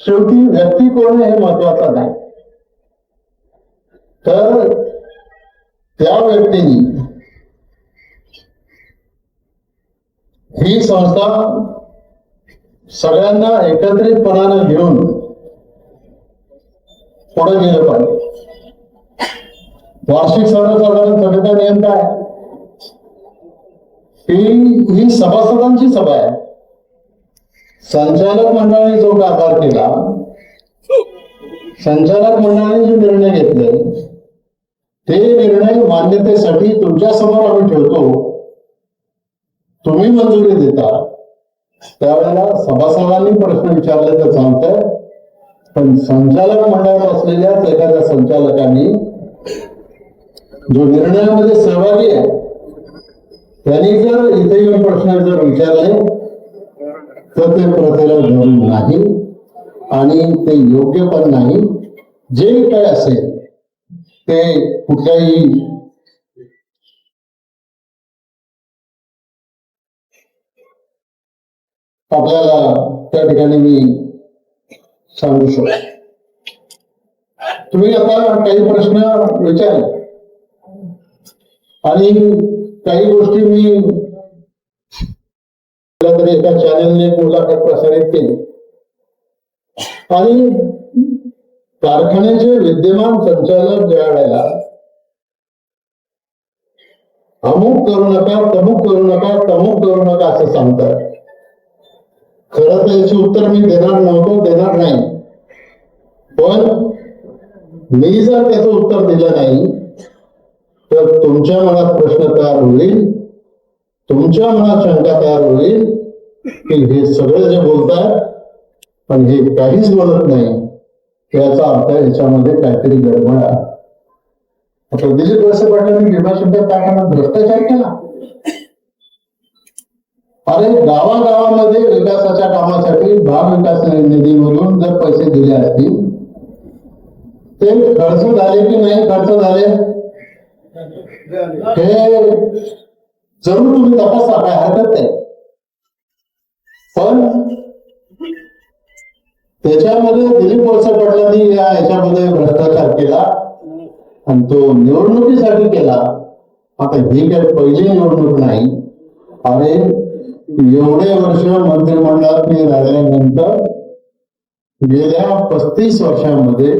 शेवटी व्यक्ती कोण हे महत्वाचं नाही तर त्या व्यक्तीने ही संस्था सगळ्यांना एकत्रितपणानं घेऊन पुढे गेलं पाहिजे. वार्षिक सर्वसाधारण सभेचा नियम काय? ही ही सभासदांची सभा आहे. संचालक मंडळाने जो कारभार केला संचालक मंडळाने जे निर्णय घेतले ते निर्णय मान्यतेसाठी तुमच्यासमोर आम्ही ठेवतो. तुम्ही मंजुरी देता. त्यावेळेला सभासदांनी प्रश्न विचारले तर सांगतंय पण संचालक मंडळात असलेल्याच एखाद्या संचालकांनी जो निर्णयामध्ये सहभागी आहे त्यांनी जर इथे येऊन प्रश्न जर विचारले तर ते प्रथेला धरून नाही आणि ते योग्य पण नाही. जे काय असेल ते कुठल्याही आपल्याला त्या ठिकाणी मी सांगू शकतो. तुम्ही आता काही प्रश्न विचार. आणि काही गोष्टी मी एका चॅनलने मुलाखत प्रसारित केली. आणि कारखान्याचे विद्यमान संचालक ज्या वेळेला अमुक करू नका तमुक करू नका तमुक करू नका असं सांगतात. खरं तर याचे उत्तर मी देणार नव्हतो देणार नाही. पण मी जर त्याचं उत्तर दिलं नाही तर तुमच्या मनात प्रश्न तयार होईल तुमच्या मनात शंका तयार होईल की हे सगळं जे बोलतात पण हे काहीच बोलत नाही याचा अर्थ याच्यामध्ये काहीतरी गडबड आहे. आता दिलीप वळसे पाटलांनी काय कारखान्यात भ्रष्टाचार केला. अरे गावागावामध्ये विकासाच्या कामासाठी भाग विकास निधीमधून जर पैसे दिले असतील ते खर्च झाले की नाही खर्च झाले? हे जरूर तुम्ही तपासा काय हरकत नाही पण त्याच्यामध्ये दिलीप वळसे पाटलांनी या याच्यामध्ये भ्रष्टाचार केला आणि तो निवडणुकीसाठी केला. आता ही काही पहिली निवडणूक नाही. अरे एवढे वर्ष मंत्रिमंडळात मी राहिल्यानंतर गेल्या पस्तीस वर्षांमध्ये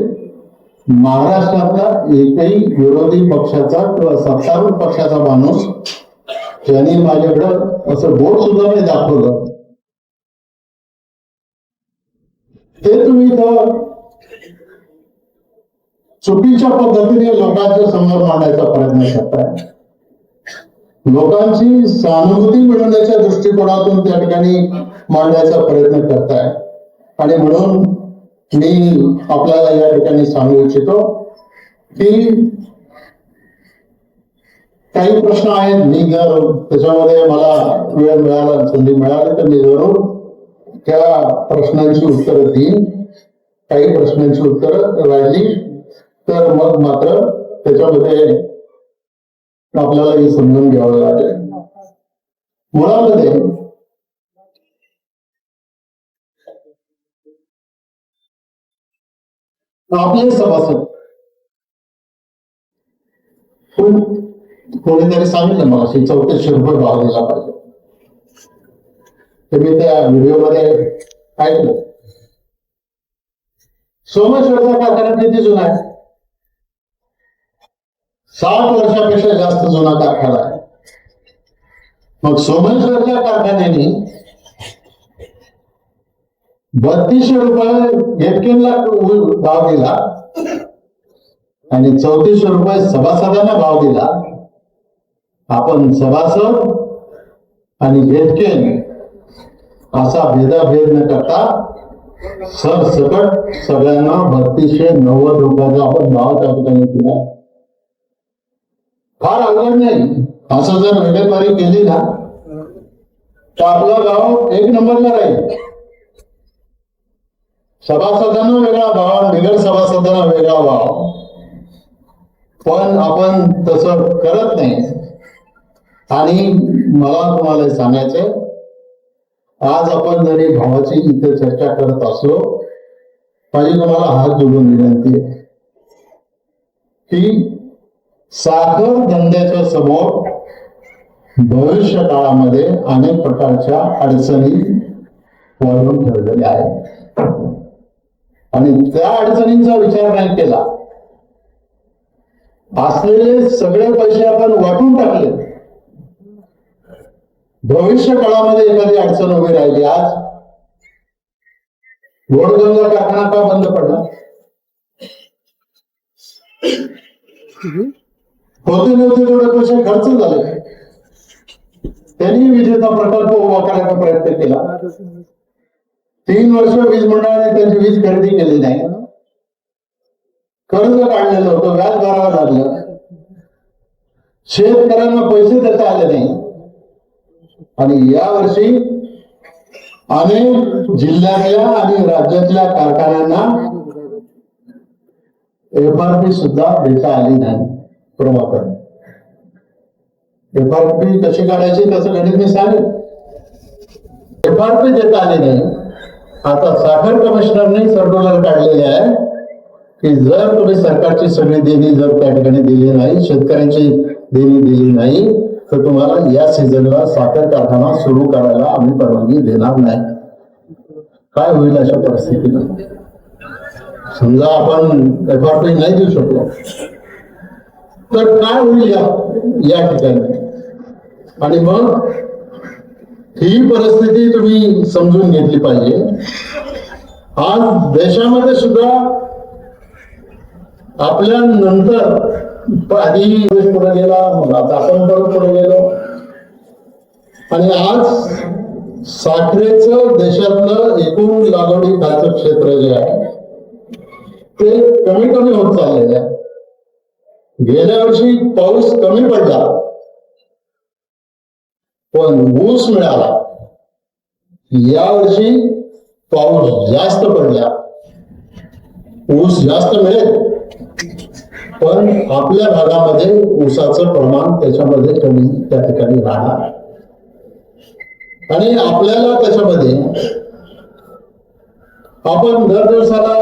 महाराष्ट्रातला एकही विरोधी पक्षाचा किंवा सत्तारूढ पक्षाचा माणूस त्यांनी माझ्याकडं असं बोट सुद्धा नाही दाखवलं. हे तुम्ही इथं चुकीच्या पद्धतीने लोकांच्या समोर मांडायचा प्रयत्न करताय. लोकांची सहानुभूती मिळवण्याच्या दृष्टिकोनातून त्या ठिकाणी मांडण्याचा प्रयत्न करताय. आणि म्हणून मी आपल्याला या ठिकाणी सांगू इच्छितो की काही प्रश्न आहेत. मी जर त्याच्यामध्ये मला वेळ मिळाला संधी मिळाली तर मी जरूर त्या प्रश्नांची उत्तरं? देईन काही प्रश्नांची उत्तरं। राहिली तर, मग, मात्र। त्याच्यामध्ये आपल्याला हे समजून घ्यावं लागेल. मुळामध्ये आपले सभासद कोणीतरी सांगितलं मला की भाव दिला पाहिजे. ते मी त्या व्हिडिओमध्ये ऐकलं सोमेश्वरचा कारखाना किती जुना आहे? साठ वर्षापेक्षा जास्त जुना कारखाना आहे. मग सोमेश्वरच्या कारखान्याने बत्तीसशे रुपये घेटकेनला भाव दिला आणि चौतीसशे रुपये सभासदांना भाव दिला. आपण सभासद आणि घेटकेन असा भेदाभेद न करता सरसकट सगळ्यांना बत्तीसशे नव्वद रुपयाचा आपण भाव त्या ठिकाणी केला फार अवघड नाही. असं जर वेळेवारी केली ना तर आपलं गाव एक नंबरला राहील. सभासदांना वेगळा भाव बिगर सभासदांना वेगळा भाव. पण आपण तसं करत नाही. आणि मला तुम्हाला सांगायचंय आज आपण जरी भावाची इथे चर्चा करत असलो माझी तुम्हाला हात जोडून विनंती आहे की साखर धंद्याच्या समोर भविष्य काळामध्ये अनेक प्रकारच्या अडचणी वळून ठेवलेल्या आहेत. आणि त्या अडचणींचा विचार नाही केला. असलेले सगळे पैसे आपण वाटून टाकले. भविष्य काळामध्ये एखादी अडचण उभी राहिली आज गोडगंगा कारखाना का बंद पडला? होते नव्हते तेवढे पैसे खर्च झाले. त्यांनी विजेचा प्रकल्प उभा करायचा प्रयत्न केला. तीन वर्ष वीज मंडळाने त्यांची वीज खरेदी केली नाही. कर्ज काढलेलं होतं व्याज भरावं लागलं. शेतकऱ्यांना पैसे देता आले नाही. आणि या वर्षी अनेक जिल्ह्यातल्या आणि राज्यातल्या कारखान्यांना एफआरपी सुद्धा देता आली नाही. प्रभाकर एफआरपी कशी काढायची त्याचं गणित मी आर पी देता आली नाही. आता साखर कमिशनरने सर्क्युलर काढलेले आहे की जर तुम्ही सरकारची सगळी देणी जर त्या ठिकाणी दिली नाही शेतकऱ्यांची देणी दिली नाही तर तुम्हाला या सीझनला साखर कारखाना सुरू करायला आम्ही परवानगी देणार नाही. काय होईल अशा परिस्थितीला समजा आपण एफ आर पी नाही देऊ शकलो. तर काय होईल या या ठिकाणी? आणि मग ही परिस्थिती तुम्ही समजून घेतली पाहिजे. आज देशामध्ये सुद्धा आपल्या नंतर आधी देश पुढे गेला मग आता आपण परत पुढे गेलो. आणि आज साखरेच देशातलं एकूण लागवडी खालचं क्षेत्र जे आहे ते कमी कमी होत चाललेलं आहे गेल्या वर्षी पाऊस कमी पडला. पण ऊस मिळाला. या वर्षी पाऊस जास्त पडला. ऊस जास्त मिळेल. पण आपल्या भागामध्ये ऊसाचं प्रमाण त्याच्यामध्ये कमी त्या ठिकाणी राहणार. आणि आपल्याला त्याच्यामध्ये आपण दर दिवसाला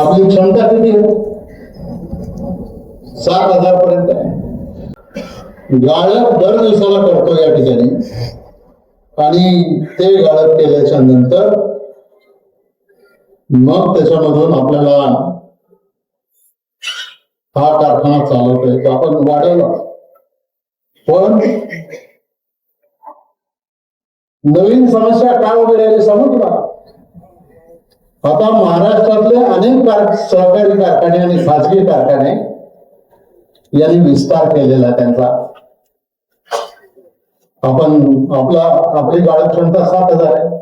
आपली क्षमता किती आहे? सात हजार पर्यंत आहे. गाळप दर दिवसाला करतो या ठिकाणी. आणि ते गाळप केल्याच्यानंतर मग त्याच्यामधून आपल्याला हा कारखाना चालवता येतो आपण वाढवला. पण नवीन समस्या काय उभी राहिली सांगू तुला आता महाराष्ट्रातले अनेक कार सहकारी कारखाने आणि खाजगी कारखाने यांनी विस्तार केलेला त्यांचा. आपण आपला आपली गाळप क्षमता सात हजार आहे.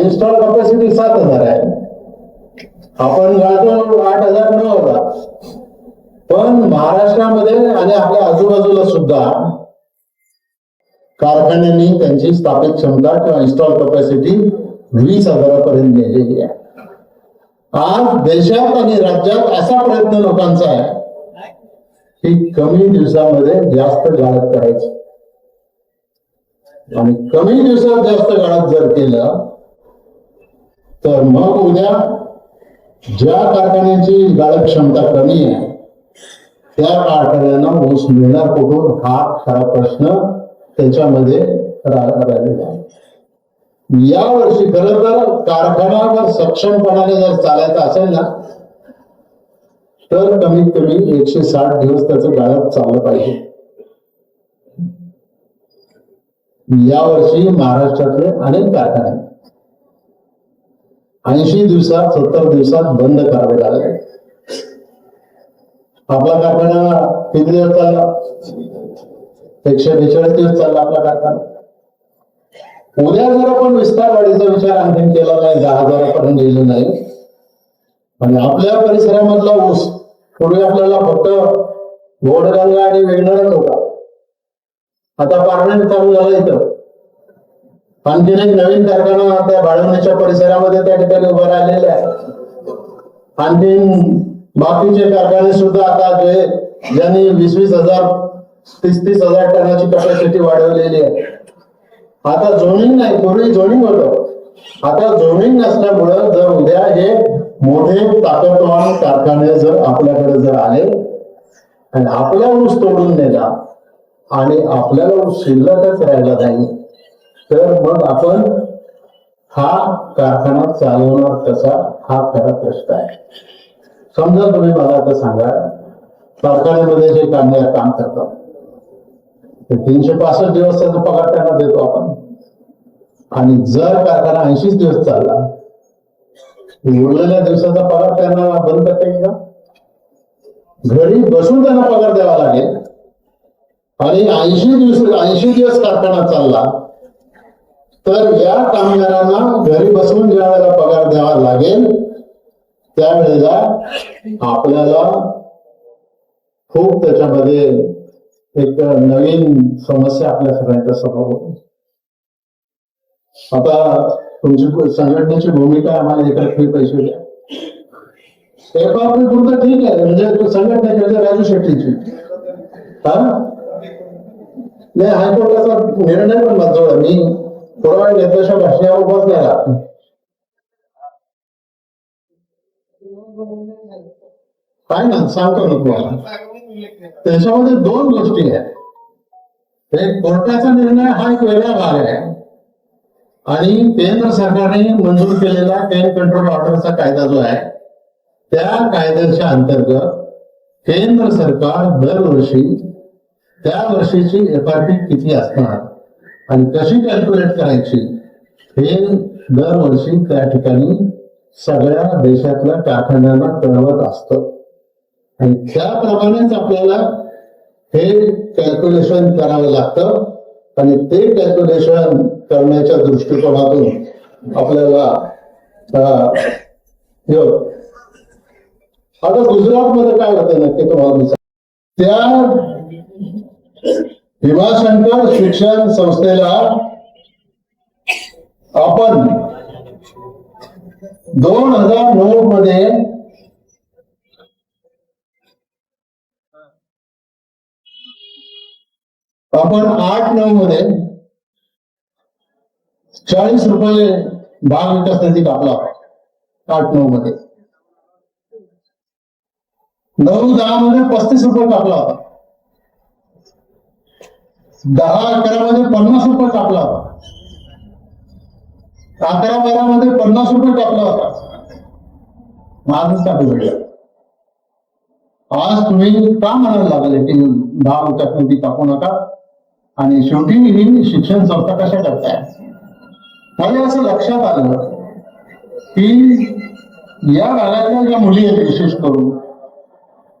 इन्स्टॉल कॅपॅसिटी सात हजार आहे. आपण राहतो आठ हजार नऊ हजार पण महाराष्ट्रामध्ये आणि आपल्या आजूबाजूला सुद्धा कारखान्यांनी त्यांची स्थापित क्षमता किंवा इन्स्टॉल कॅपॅसिटी वीस हजारापर्यंत नेलेली आहे. आज देशात आणि राज्यात असा प्रयत्न लोकांचा आहे की कमी दिवसामध्ये जास्त गाळत करायचं. आणि कमी दिवसात जास्त गाळत जर केलं तर मग उद्या ज्या कारखान्याची गाळप क्षमता कमी आहे त्या कारखान्यांना ऊस मिळणार कुठून हा खरा प्रश्न त्याच्यामध्ये राहिलेला आहे. या वर्षी खरं तर कारखानावर सक्षमपणाने जर चालायचं असेल ना तर कमीत कमी एकशे साठ दिवस त्याचं गाळप चाललं पाहिजे. या वर्षी महाराष्ट्रातले अनेक कारखाने ऐंशी दिवसात सत्तर दिवसात बंद करावे लागले. आपला कारखाना किती दिवस चालला. एकशे बेचाळीस दिवस चालला आपला कारखाना. उद्या जर आपण विस्तार वाढीचा विचार आणखीन केला नाही दहा हजारापर्यंत गेलो नाही आणि आपल्या परिसरामधला ऊस पूर्वी आपल्याला फक्त गोडगंगा आणि वेगणारच होता आता पारणे चालू झाला इथं. आणखीन एक नवीन कारखाना त्या बाळवण्याच्या परिसरामध्ये त्या ठिकाणी उभा राहिलेला आहे. आणखीन बाकीचे कारखाने सुद्धा आता जे ज्यांनी वीस वीस हजार तीस तीस हजार टनाची कॅपॅसिटी वाढवलेली आहे. आता झोनिंग नाही पूर्वी झोनिंग होत. आता झोनिंग नसल्यामुळं जर उद्या हे मोठे ताकदवान कारखाने जर आपल्याकडे जर आले आणि आपला ऊस तोडून नेला आणि आपल्याला ऊस शिल्लकच राहिला नाही तर मग आपण हा कारखाना चालवणार कसा? हा खरा प्रश्न आहे. समजा तुम्ही मला आता सांगा कारखान्यामध्ये जे कामगार काम करतात ते तीनशे पासष्ट दिवस त्याचा पगार त्यांना देतो आपण. आणि जर कारखाना ऐंशीच दिवस चालला उरलेल्या दिवसाचा पगार त्यांना बंद करता येईल का? घरी बसून त्यांना पगार द्यावा लागेल. आणि ऐंशी दिवस ऐंशी दिवस कारखाना चालला तर या कामगारांना घरी बसून ज्या वेळेला पगार द्यावा लागेल त्यावेळेला आपल्याला खूप त्याच्यामध्ये एक नवीन समस्या आपल्या सगळ्यांच्या समोर होती आता तुमची संघटनेची भूमिका आम्हाला एका पैसे द्या. एफआरपी पुरतं ठीक आहे म्हणजे संघटनेची म्हणजे राजू शेट्टीची. हा? नाही हायकोर्टाचा निर्णय पण माझजवळ मी थोडा वेळ घेतल्याशिवाय भाषणावर उभाच काय ना सांगतो मी तुम्हाला. त्याच्यामध्ये दोन गोष्टी आहेत. एक कोर्टाचा निर्णय हा एक वेगळा भाग आहे. आणि केंद्र सरकारने मंजूर केलेला केन कंट्रोल ऑर्डरचा कायदा जो आहे त्या कायद्याच्या अंतर्गत केंद्र सरकार दरवर्षी त्या वर्षीची एफ आर किती असणार? आणि कशी कॅल्क्युलेट करायची? हे दरवर्षी त्या ठिकाणी सगळ्या देशातल्या कारखान्यांना कळवत असतं. आणि त्याप्रमाणेच आपल्याला हे कॅल्क्युलेशन करावं लागतं. आणि ते कॅल्क्युलेशन करण्याच्या दृष्टिकोनातून आपल्याला अं, गुजरात मध्ये काय होतं नक्की तुम्हाला त्या भीमाशंकर शिक्षण संस्थेला आपण दोन हजार नऊ मध्ये आपण आठ नऊ मध्ये चाळीस रुपये भाग विकास निधी कापला आठ नऊ मध्ये. नऊ दहा मध्ये पस्तीस रुपये कापला होता दहा अकरा मध्ये पन्नास रुपये टाकला होता. अकरा बारा मध्ये पन्नास रुपये टाकला होता. माझच का आज तुम्ही का म्हणायला लागले की दहा रुपयात नोटी टाकू नका? आणि शेवटी ही शिक्षण संस्था कशा करताय? मला असं लक्षात आलं की या भागातल्या ज्या मुली आहेत विशेष करून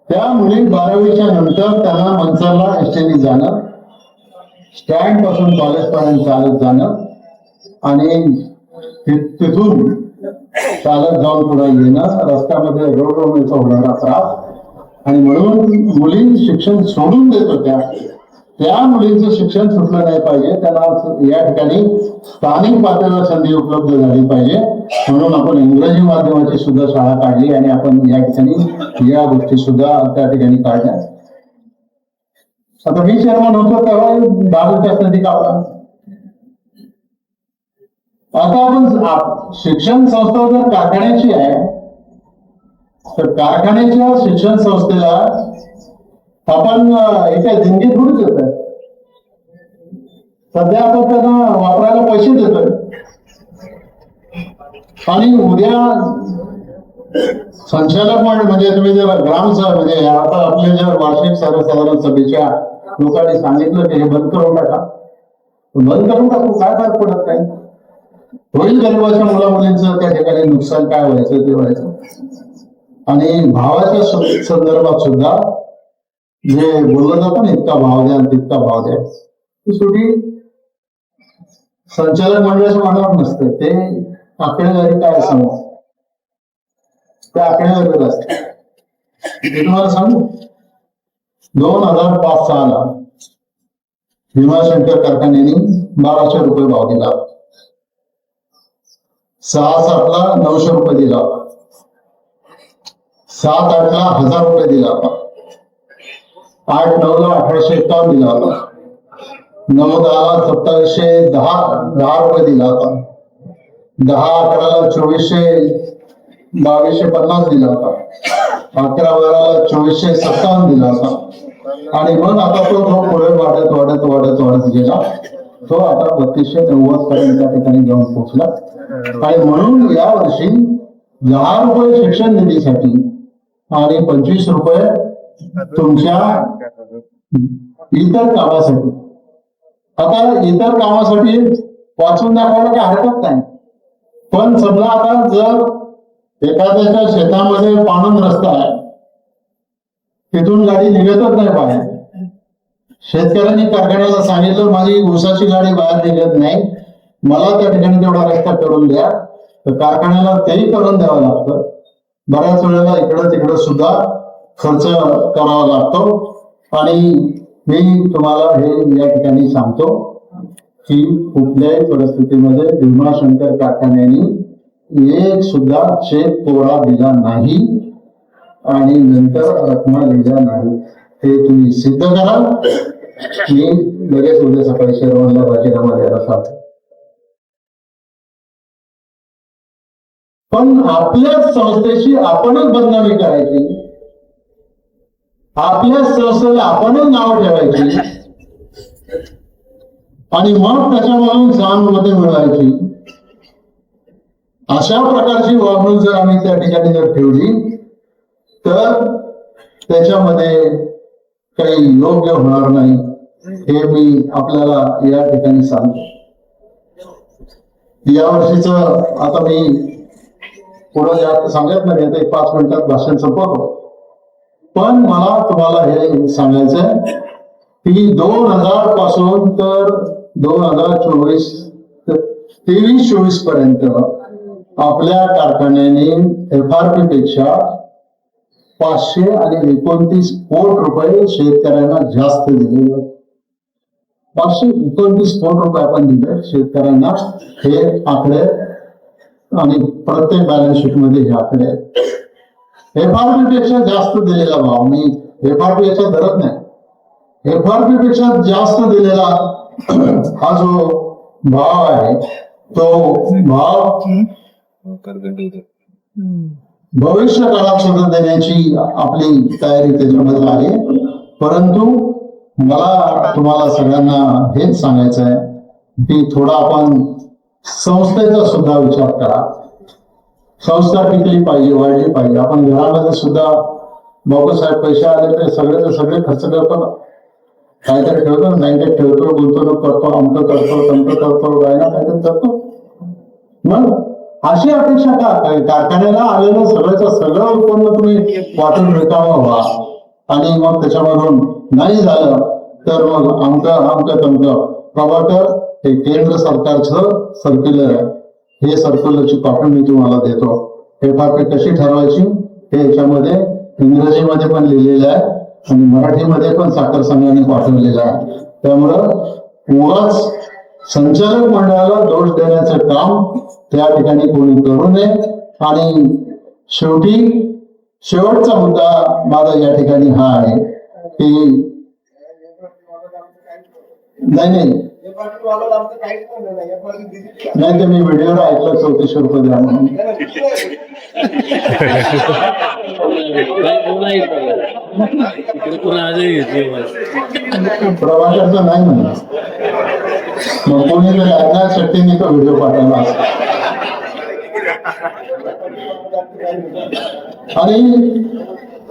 त्या मुली बारावीच्या नंतर त्यांना मनसरला एसटीने जाणं स्टँडपासून कॉलेज पर्यंत चालत जाणं आणि तिथून चालत जाऊन पुढे येणं रस्त्यामध्ये रोड रोडचा होणारा त्रास. आणि म्हणून मुली शिक्षण सोडून देत होत्या. त्या मुलींचं शिक्षण सुटलं नाही पाहिजे. त्यांना या ठिकाणी स्थानिक पातळीवर संधी उपलब्ध झाली पाहिजे. म्हणून आपण इंग्रजी माध्यमाची सुद्धा शाळा काढली आणि आपण या ठिकाणी या गोष्टी सुद्धा त्या ठिकाणी काढल्या. आता मी चेअरमन होतो तेव्हा बाल विकास निधी आता आपण शिक्षण संस्था जर कारखान्याची आहे तर कारखान्याच्या शिक्षण संस्थेला आपण एका देणगी थोडीच देत आहे सध्या आपण त्यांना वापरायला पैसे देतोय. आणि उद्या संचालक मंडळ म्हणजे तुम्ही जर ग्रामसभा म्हणजे आता आपल्या जर वार्षिक सर्वसाधारण सभेच्या लोकांनी सांगितलं की हे बंद करून टाका. बंद करून टाकू काय फरक पडत नाही? होईल गरिबाच्या मुला मुलींचं त्या ठिकाणी नुकसान काय व्हायचं ते व्हायचं. आणि भावाच्या संदर्भात सुद्धा जे बोललं जातं ना इतका भाव द्या आणि तितका भाव द्या ती शेवटी संचालक मंडळाच्या मनावर नसते. ते आकडेवारी काय सांगू त्या आकडेवारीवर असते. मी तुम्हाला सांगू? दोन हजार पाच सहाला भीमाशंकर कारखान्याने बाराशे रुपये भाव दिला. सहा सातला नऊशे रुपये दिला. सात आठला हजार रुपये दिला. होता आठ नऊला अठराशे एकावन्न दिला होता. नऊ दहाला सत्तावीसशे दहा दहा रुपये दिला होता. दहा अकराला चोवीसशे बावीसशे पन्नास दिला होता. अकरा बाराला चोवीसशे सत्तावन्न दिला होता. आणि मग आता तो तो पुढे वाढत वाढत वाढत वाढत गेला तो आता बत्तीसशे नव्वद पर्यंत त्या ठिकाणी जाऊन पोहोचला. आणि म्हणून या वर्षी दहा रुपये शिक्षण निधीसाठी आणि पंचवीस रुपये तुमच्या इतर कामासाठी. आता इतर कामासाठी वाचून दाखवायला काही हरकत नाही. पण समजा आता जर एखाद्याच्या शेतामध्ये पाणंद रस्ता आहे तिथून गाडी निघतच नाही बाहेर. शेतकऱ्यांनी कारखान्याला सांगितलं माझी ऊसाची गाडी बाहेर निघत नाही. मला त्या ठिकाणी तेवढा रस्ता करून द्या. तर कारखान्याला तेही करून द्यावं लागतं. बऱ्याच वेळेला इकडं तिकडं सुद्धा खर्च करावा लागतो. आणि मी तुम्हाला हे या ठिकाणी सांगतो की कुठल्याही परिस्थितीमध्ये भीमाशंकर कारखान्याने एक सुद्धा चेक कोरा दिला नाही आणि नंतर रकमा दिल्या नाही. हे तुम्ही सिद्ध करा. मी लगेच उद्या सकाळी शेरवानला राजीनामा द्यायला सांगतो पण आपल्याच संस्थेची आपणच बदनामी करायची. आपल्या संस्थेला आपणच नाव ठेवायची. आणि मग त्याच्यामधून जाणमध्ये मिळवायची अशा प्रकारची वागणूक जर आम्ही त्या ठिकाणी जर ठेवली तर त्याच्यामध्ये काही योग्य होणार नाही हे मी आपल्याला या ठिकाणी सांगतो. या वर्षीच आता मी पुढं जास्त सांगत नाही आता एक पाच मिनिटात भाषण संपवतो. पण मला तुम्हाला हे सांगायचंय की दोन हजारपासून तर दोन हजार चोवीस तेवीस चोवीसपर्यंत आपल्या कारखान्याने एफ आर पी पेक्षा पाचशे आणि एकोणतीस कोट रुपये शेतकऱ्यांना जास्त दिले. पाचशे एकोणतीस कोट रुपये आपण दिले. शेतकऱ्यांना हे आकडे आणि प्रत्येक बॅलन्स शीटमध्ये हे आकडे. एफ आर पी पेक्षा जास्त दिलेला भाव. मी एफ आर पी याच्या धरत नाही. एफ आर पी पेक्षा जास्त दिलेला हा जो भाव आहे तो भाव भविष्य काळात सुद्धा देण्याची आपली तयारी त्याच्यामध्ये आहे. परंतु मला तुम्हाला सगळ्यांना हेच सांगायचं आहे की थोडा आपण संस्थेचा सुद्धा विचार करा. संस्था टिकली पाहिजे वाढली पाहिजे. आपण घरामध्ये सुद्धा बाबासाहेब पैसे आले तर सगळे सगळे खर्च करतो काहीतरी ठेवतो नाही बँकेत ठेवतो गुंतवणूक करतो अमक करतो तमक करतो गायना काहीतरी करतो. मग अशी अपेक्षा का? कारखान्याला आलेलं सगळ्याचं सगळं उत्पन्न तुम्ही वाटून मिळतावं व्हा आणि मग त्याच्यामधून नाही झालं तर मग अमक अमक तमक प्रभाकर हे केंद्र सरकारचं सर्क्युलर आहे. हे सर्क्युलरची कॉपी मी तुम्हाला देतो. हे कॉपी कशी ठरवायची? हे याच्यामध्ये इंग्रजीमध्ये पण लिहिलेलं आहे आणि मराठीमध्ये पण साखर संघाने पाठवलेलं आहे. त्यामुळं मुळाच संचालक मंडळाला दोष देण्याचं काम त्या ठिकाणी कोणी करू नये. आणि शेवटी शेवटचा मुद्दा माझा या ठिकाणी हा आहे की नाही नाही. नाही. तर मी व्हिडिओला ऐकलं चौतीसशे रुपये द्या म्हणून. प्रवासाचं नाही म्हणलं मग कोणीतरी अज्ञात शक्तीने तो व्हिडिओ पाठवला. आणि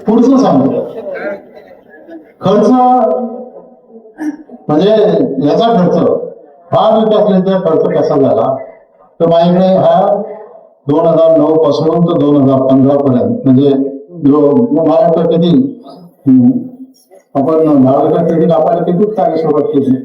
पुढचं सांगतो. खर्च म्हणजे याचा खर्च हा विकासनिधीचा खर्च कसा झाला? तर माझ्याकडे हा दोन हजार नऊ पासून तर दोन हजार पंधरा पर्यंत म्हणजे जो माझ्याकडे किती आपण भारतात कधी कापायला किती काय सुरुवात केली?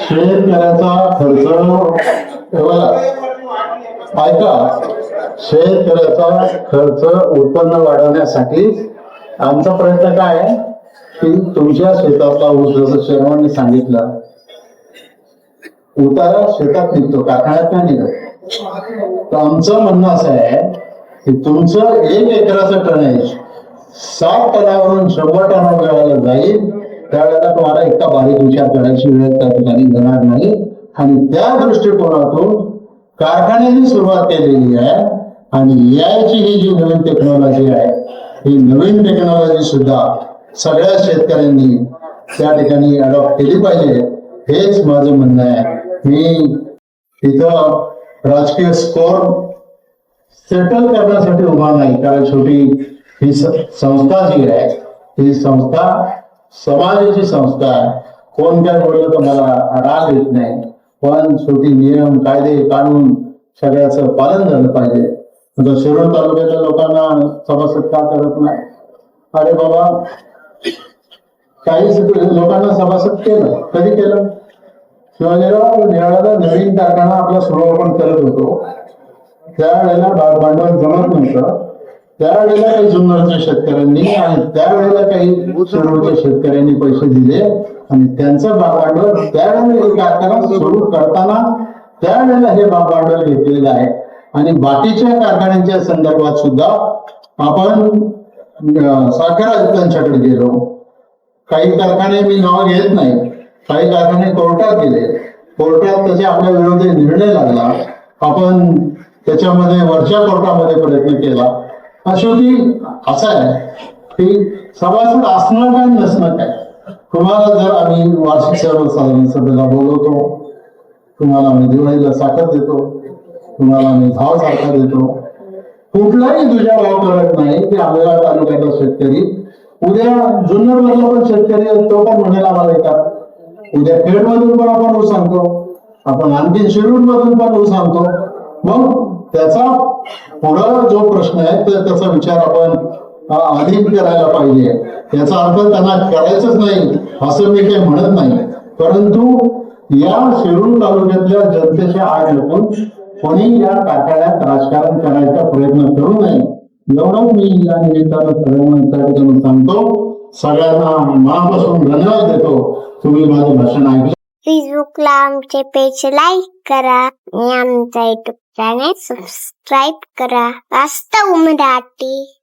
शेतकऱ्याचा खर्च हे बघा, ऐका शेतकऱ्याचा खर्च उत्पन्न वाढवण्यासाठी आमचा प्रयत्न काय आहे? की तुमच्या शेतातला ऊस जसं शर्मांनी सांगितलं उतारा शेतात निघतो कारखान्यात नाही निघत. तर आमचं म्हणणं असं आहे की तुमचं एक एकराचं टनेज सात टनावरून शंभर टनावर वेळेला जाईल. त्यावेळेला तुम्हाला इतका बारीक विचार करायची वेळ त्या ठिकाणी येणार नाही. आणि त्या दृष्टिकोनातून कारखान्याने सुरुवात केलेली आहे आणि याची ही जी नवीन टेक्नॉलॉजी आहे ही नवीन टेक्नॉलॉजी सुद्धा सगळ्या शेतकऱ्यांनी त्या ठिकाणी अडॉप्ट केली पाहिजे. हेच माझं म्हणणं आहे. मी तिथं राजकीय स्कोर सेटल करण्यासाठी उभा नाही कारण शेवटी ही संस्था जी आहे ही संस्था समाजाची संस्था आहे. कोण काय बोललं तर मला राग येत नाही. पण शेवटी नियम कायदे कानून सगळ्याचं पालन झालं पाहिजे. आता शिरूर तालुक्याच्या लोकांना सभासद करत नाही. अरे बाबा काही लोकांना सभासद केलं. कधी केलं? शिवाजीराव ज्यावेळेला नवीन कारखाना आपला सुरू करत होतो. त्यावेळेला भांडवल जमत नव्हतं. त्यावेळेला काही जुन्नरच्या शेतकऱ्यांनी आणि त्यावेळेला काही शिरूरच्या शेतकऱ्यांनी पैसे दिले आणि त्यांचं भांडवल त्यावेळेला कारखाना सुरू करताना त्यावेळेला हे भांडवल घेतलेलं आहे. आणि बाकीच्या कारखान्यांच्या संदर्भात सुद्धा आपण साखर आयुक्तांच्याकडे गेलो. काही कारखाने मी नाव घेत नाही. काही कारखाने कोर्टात गेले. कोर्टात त्याचे आपल्या विरोधी निर्णय लागला. आपण त्याच्यामध्ये वरच्या कोर्टामध्ये प्रयत्न केला. हा असं आहे की सभासद असणं काय नसणं काय? तुम्हाला जर आम्ही वार्षिक सर्वसाधारण सभेला बोलवतो तुम्हाला आम्ही दिवाळीला साखर देतो तुम्हाला आम्ही धाव साखर देतो. कुठलाही तुझ्या भाव करत नाही की आमच्या तालुक्याचा शेतकरी उद्या जुन्नर मधला पण शेतकरी तो पण म्हणेल आम्हाला येतात उद्या खेड मधून पण आपण ऊस आणतो. आपण आणखी शिरूर मधून पण ऊस आणतो. मग त्याचा पुढं जो प्रश्न आहे तर त्याचा विचार आपण आधी अधिक करायला पाहिजे. याचा अर्थ त्यांना करायचंच नाही असं मी काही म्हणत नाही. परंतु या शिरूर तालुक्यातल्या जनतेच्या आड लपून कोणी या कारखान्यात राजकारण करायचा प्रयत्न करू नये. एवढं मी या निमित्तानं सगळ्यांना त्या ठिकाणी सांगतो. सगळ्यांना मनापासून धन्यवाद देतो. तुम्ही माझं भाषण ऐकलं. फेसबुकला आमचे पेज लाईक करा आणि आमचा युट्यूब चॅनेल सबस्क्राईब करा. वास्तव मराठी.